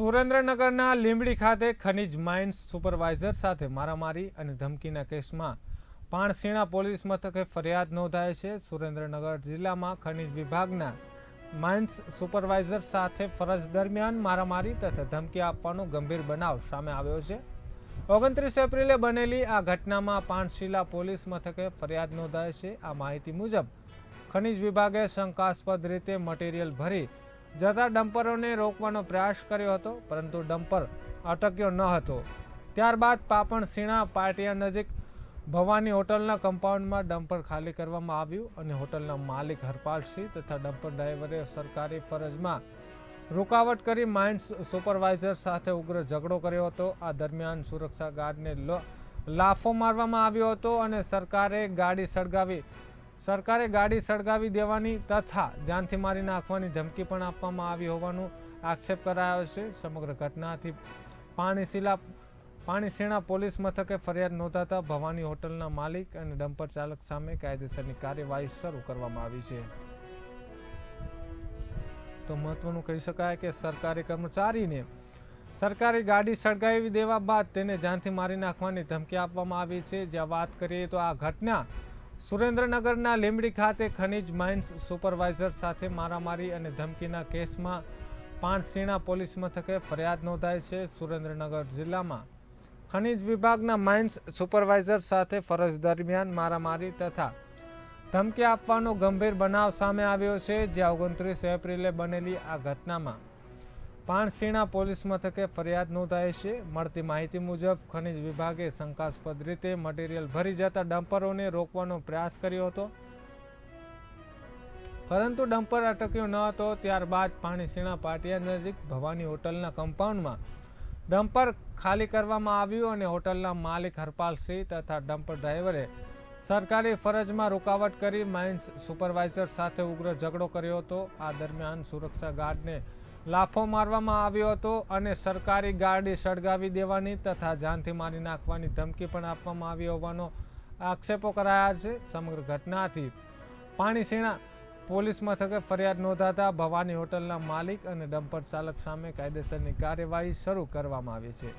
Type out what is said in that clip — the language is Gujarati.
સુરેન્દ્રનગરના લીંબડી ખાતે ખનીજ માઇન્સ સુપરવાઇઝર સાથે મારામારી અને ધમકીના કેસમાં પાણસીણા પોલીસ મથકે ફરિયાદ નોંધાઈ છે. સુરેન્દ્રનગર જિલ્લામાં ખનિજ વિભાગના માઇન્સ સુપરવાઇઝર સાથે ફરજ દરમિયાન મારામારી તથા ધમકી આપવાનો ગંભીર બનાવ સામે આવ્યો છે. ઓગણત્રીસ એપ્રિલે બનેલી આ ઘટનામાં પાણશીલા પોલીસ મથકે ફરિયાદ નોંધાઈ છે. આ માહિતી મુજબ, ખનીજ વિભાગે શંકાસ્પદ રીતે મટીરિયલ ભરી જતા ડમ્પરોને રોકવાનો પ્રયાસ કર્યો હતો, પરંતુ ડમ્પર અટક્યો ન હતો. ત્યારબાદ પાપણ સીણા પાટિયા નજીક ભવાની હોટલના કમ્પાઉન્ડમાં ડમ્પર ખાલી કરવામાં આવ્યું અને હોટલના માલિક હરપાલસિંહ તથા ડમ્પર ડ્રાઈવરે સરકારી ફરજમાં રૂકાવટ કરી માઇન્સ સુપરવાઇઝર સાથે ઉગ્ર ઝઘડો કર્યો હતો. આ દરમિયાન સુરક્ષા ગાર્ડને લાફો મારવામાં આવ્યો હતો અને સરકારે ગાડી સળગાવી સરકારે ગાડી સળગાવી દેવાની તથા જાનથી મારી નાખવાની ધમકી પણ આપવામાં આવી હોવાનું આક્ષેપ કરાયો છે. સમગ્ર ઘટનાથી પાણીશીલા પાણીસીણા પોલીસ મથકે ફરિયાદ નોંધાતા ભવાની હોટલના માલિક અને ડમ્પર ચાલક સામે કાયદેસરની કાર્યવાહી શરૂ કરવામાં આવી છે. તો મહત્વનું કહી શકાય કે સરકારી કર્મચારીને સરકારી ગાડી સળગાવી દેવા બાદ તેને જાનથી મારી નાખવાની ધમકી આપવામાં આવી છે. જ્યાં વાત કરીએ તો આ ઘટના સુરેન્દ્રનગરના લીંબડી ખાતે ખનીજ માઇન્સ સુપરવાઇઝર સાથે મારામારી અને ધમકીના કેસમાં પાણસીણા પોલીસ મથકે ફરિયાદ નોંધાઈ છે સુરેન્દ્રનગર જિલ્લામાં. ખનીજ વિભાગના માઇન્સ સુપરવાઇઝર સાથે ફરજ દરમિયાન મારામારી તથા ધમકી આપવાનો ગંભીર બનાવ સામે આવ્યો છે, જ્યાં ઓગણત્રીસ એપ્રિલે બનેલી આ ઘટનામાં પાણસીણા પોલીસ મથકે ફરિયાદ નોંધાઈ છે. મળતી માહિતી મુજબ, ખનીજ વિભાગે શંકાસ્પદ રીતે મટીરીયલ ભરી જતા ડમ્પરોને રોકવાનો પ્રયાસ કર્યો હતો. પરંતુ ડમ્પર અટક્યો ન હતો. ત્યારબાદ પાણીસીણા પાટિયા નજીક ભવાની હોટલના કમ્પાઉન્ડમાં ડમ્પર ખાલી કરવામાં આવ્યું અને હોટલના માલિક હરપાલસિંહ તથા ડમ્પર ડ્રાઈવરે સરકારી ફરજમાં રૂકાવટ કરી, માઇન્સ સુપરવાઇઝર સાથે ઉગ્ર ઝઘડો કર્યો હતો. આ દરમિયાન સુરક્ષા ગાર્ડને લાફો મારવામાં આવ્યો હતો અને સરકારી ગાડી સળગાવી દેવાની તથા જાનથી મારી નાખવાની ધમકી પણ આપવામાં આવી હોવાનો આક્ષેપો કરાયા છે સમગ્ર ઘટનાથી. પાણીસીણા પોલીસ મથકે ફરિયાદ નોંધાતા ભવાની હોટલના માલિક અને ડમ્પર ચાલક સામે કાયદેસરની કાર્યવાહી શરૂ કરવામાં આવી છે.